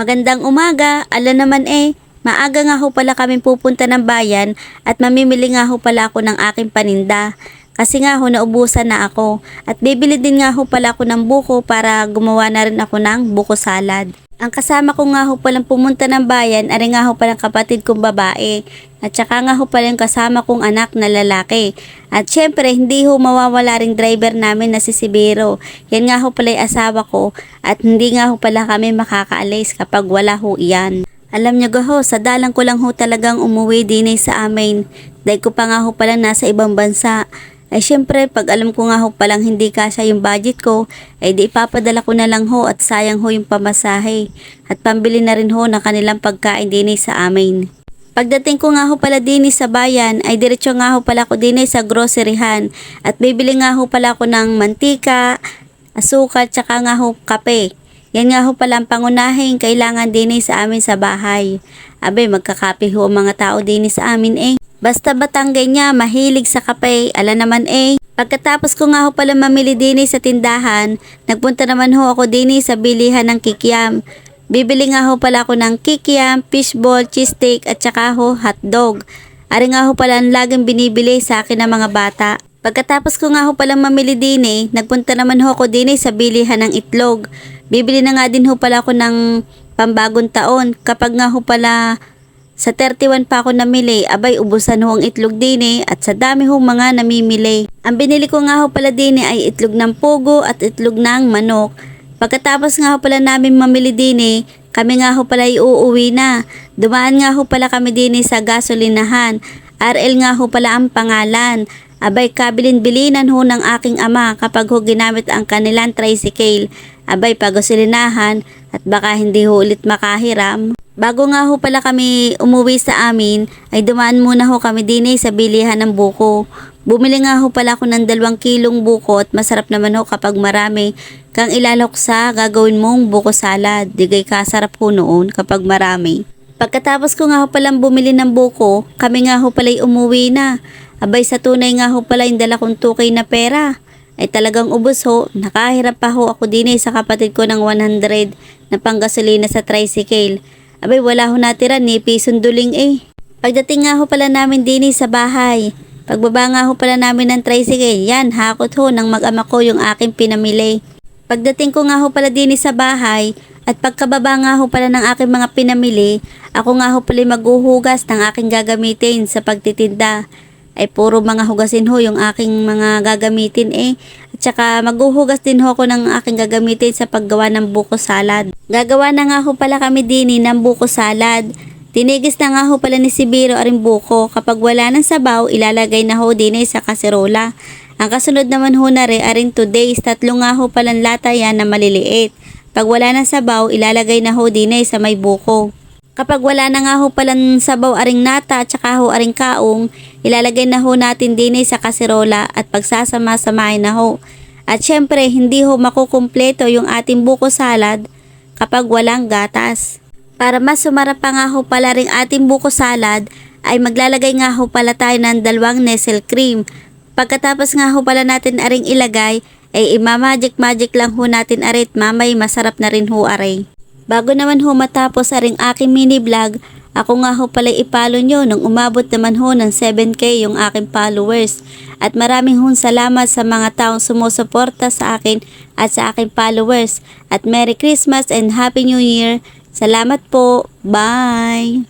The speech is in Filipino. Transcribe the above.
Magandang umaga, ala naman eh. Maaga nga ho pala kami pupunta ng bayan at mamimili nga ho pala ako ng aking paninda. Kasi nga ho naubusan na ako at bibili din nga ho pala ako ng buko para gumawa na rin ako ng buko salad. Ang kasama ko nga ho palang pumunta ng bayan ari nga ho palang kapatid kong babae at saka nga ho pala yung kasama kong anak na lalaki. At syempre hindi ho mawawala ring driver namin na si Sibero. Yan nga ho pala asawa ko at hindi nga ho pala kami makakaalis kapag wala ho iyan. Alam niyo ho, sa dalang ko lang ho talagang umuwi din eh sa amin. Dahil ko pa nga ho pala nasa ibang bansa. Ay syempre, pag alam ko nga ho palang hindi kasya yung budget ko, ay di ipapadala ko na lang ho at sayang ho yung pamasahe. At pambili na rin ho ng kanilang pagkain din sa amin. Pagdating ko nga ho pala din sa bayan, ay diretso nga ho pala ko din sa groceryhan. At bibili nga ho pala ako ng mantika, asukal, tsaka nga ho kape. Yan nga ho pala ang pangunahing kailangan din sa amin sa bahay. Abe, magkakape ho ang mga tao din sa amin eh. Basta batanggay niya, mahilig sa kape, ala naman eh. Pagkatapos ko nga ho pala mamili din eh sa tindahan, nagpunta naman ho ako din eh sa bilihan ng kikiam. Bibili nga ho pala ako ng kikiam, fishball, cheesesteak at saka ho hotdog. Ari nga ho pala ang laging binibili sa akin ng mga bata. Pagkatapos ko nga ho pala mamili din eh, nagpunta naman ho ako din eh sa bilihan ng itlog. Bibili na nga din ho pala ako ng pambagong taon. Kapag nga ho pala sa 31 pa ako namili, abay ubusan ho ang itlog din eh, at sa dami ho mga namimili. Ang binili ko nga ho pala din eh, ay itlog ng pugo at itlog ng manok. Pagkatapos nga ho pala namin mamili din eh, kami nga ho pala iuuwi na. Dumaan nga ho pala kami din eh sa gasolinahan. RL nga ho pala ang pangalan. Abay kabilin-bilinan ho ng aking ama kapag ho ginamit ang kanilang tricycle. Abay pagasolinahan at baka hindi ho ulit makahiram. Bago nga ho pala kami umuwi sa amin, ay dumaan muna ho kami din sa bilihan ng buko. Bumili nga ho pala ako ng dalawang kilong buko at masarap naman ho kapag marami kang ilalok sa gagawin mong buko salad. Digay kasarap ho noon kapag marami. Pagkatapos ko nga ho palang bumili ng buko, kami nga ho pala'y umuwi na. Abay sa tunay nga ho pala yung dala kong tukay na pera. Ay talagang ubos ho, nakahirap pa ho ako din sa kapatid ko ng 100 na panggasolina sa tricycle. Abay wala ho natira ni pisong duling eh. Pagdating nga ho pala namin din eh sa bahay. Pagbaba nga ho pala namin ng tricycle, yan hakot ho ng mag-ama ko yung aking pinamili. Pagdating ko nga ho pala din eh sa bahay at pagkababa nga ho pala ng aking mga pinamili, ako nga ho pala maghuhugas ng aking gagamitin sa pagtitinda. Ay puro mga hugasin ho yung aking mga gagamitin eh. At saka maghuhugas din ho ako ng aking gagamitin sa paggawa ng buko salad. Gagawa na nga ho pala kami dini ng buko salad. Tinigis na nga ho pala ni Sibiro aring buko. Kapag wala ng sabaw, ilalagay na ho din eh sa kaserola. Ang kasunod naman ho na rin aring 2 days, tatlo nga ho palang lata yan na maliliit. Pag wala ng sabaw, ilalagay na ho din eh sa may buko. Kapag wala na nga ho palang sabaw aring nata at saka ho aring kaong, ilalagay na ho natin din sa kaserola at pagsasama-samahin na ho. At syempre, hindi ho makukumpleto yung ating buko salad kapag walang gatas. Para mas sumarap pa nga ho pala rin ating buko salad, ay maglalagay nga ho pala tayo ng dalawang nestle cream. Pagkatapos nga ho pala natin aring ilagay, ay imamagic-magic lang ho natin arit mamay masarap na rin ho aray. Bago naman ho matapos aring aking mini vlog, ako nga ho pala ipalo nyo nung umabot naman ho ng 7k yung aking followers. At maraming hong salamat sa mga taong sumusuporta sa akin at sa aking followers. At Merry Christmas and Happy New Year! Salamat po! Bye!